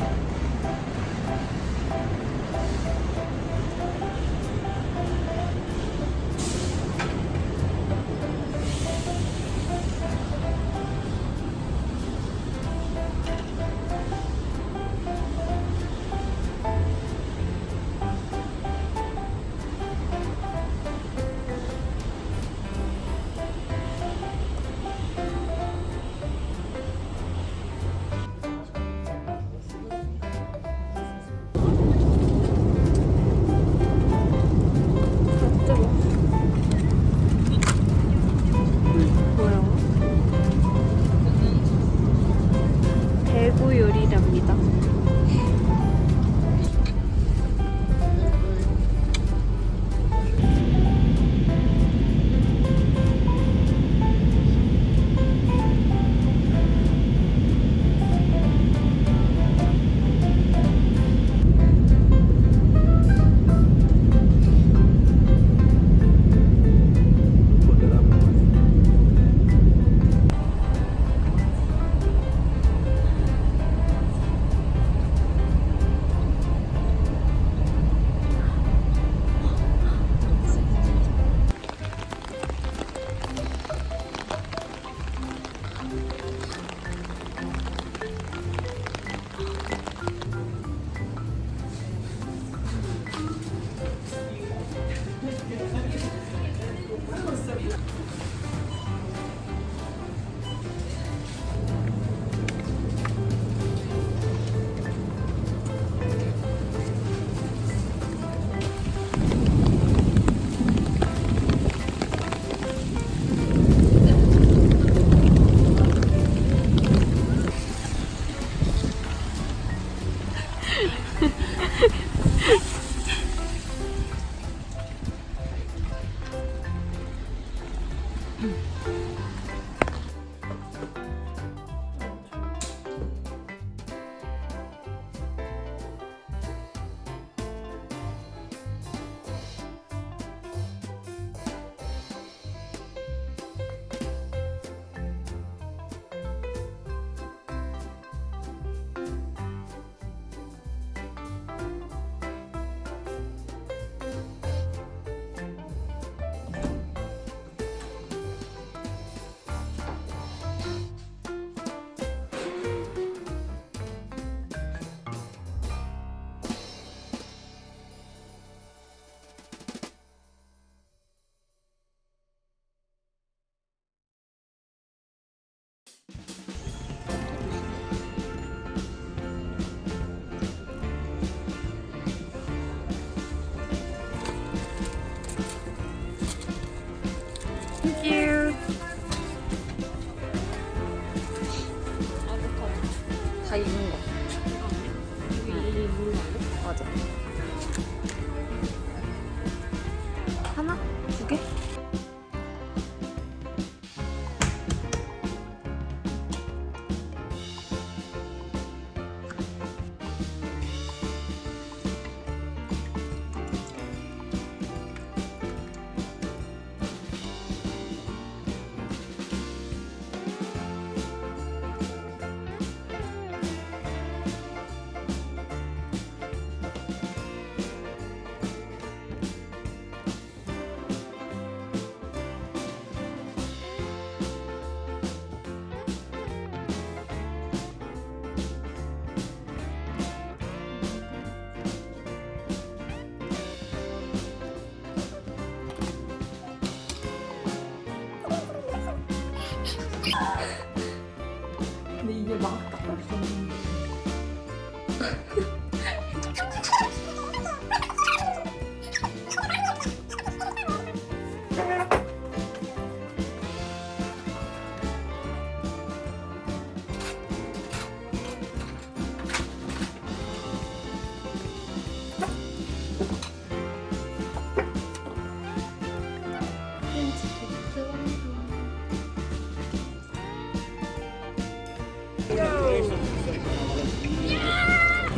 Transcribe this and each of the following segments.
あっ。 다 익은 거. 맞아. 하나? 두 개?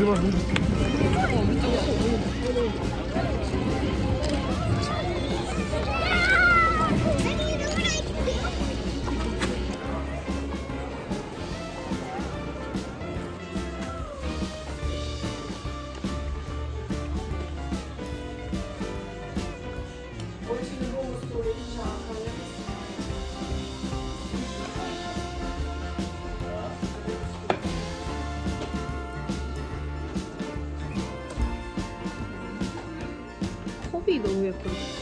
그만 컵이 너무 예뻐.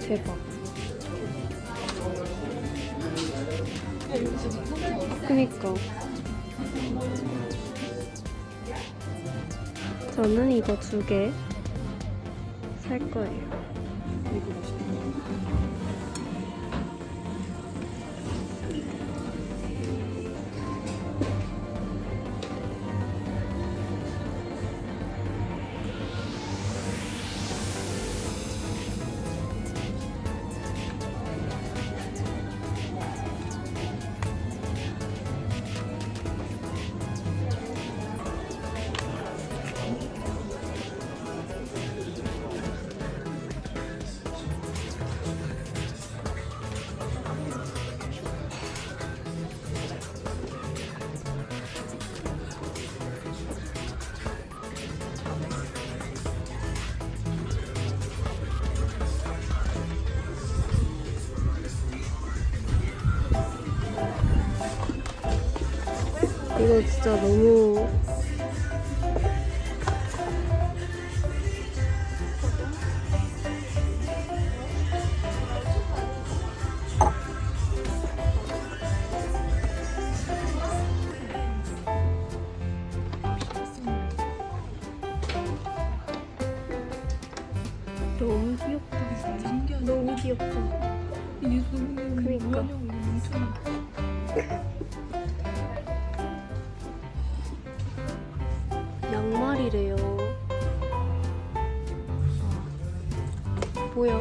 대박. 그니까. 저는 이거 두 개 살 거예요. 이거 진짜 너무 너무 귀엽다 진짜. 너무 귀엽다 이게 그니까. 뭐하냐고 이거 엄청 양말이래요. 뭐야?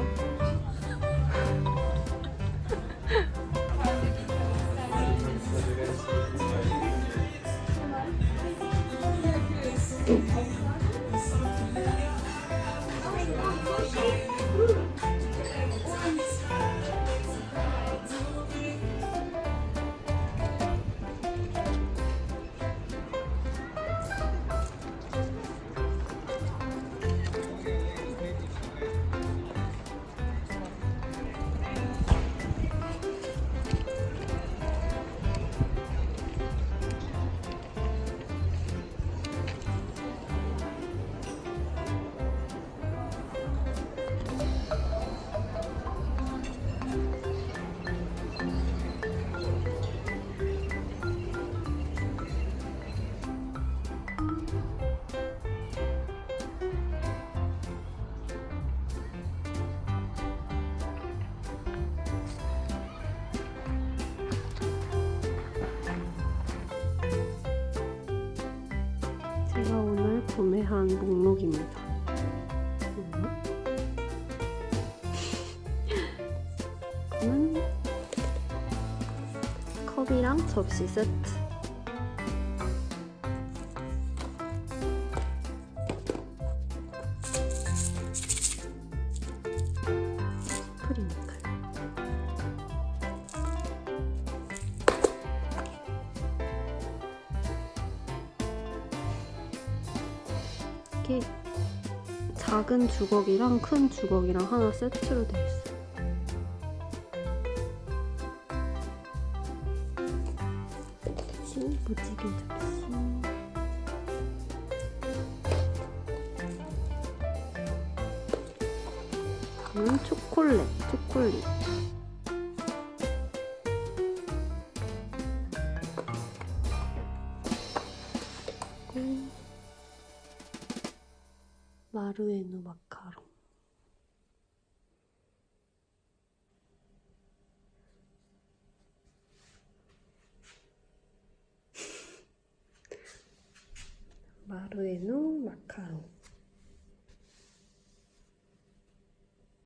구매한 목록입니다. 음. 컵이랑 접시 세트. 작은 주걱이랑 큰 주걱이랑 하나 세트로 돼 있어. 접시, 무지개 접시. 이건 초콜릿, 초콜릿. バルエのマカロン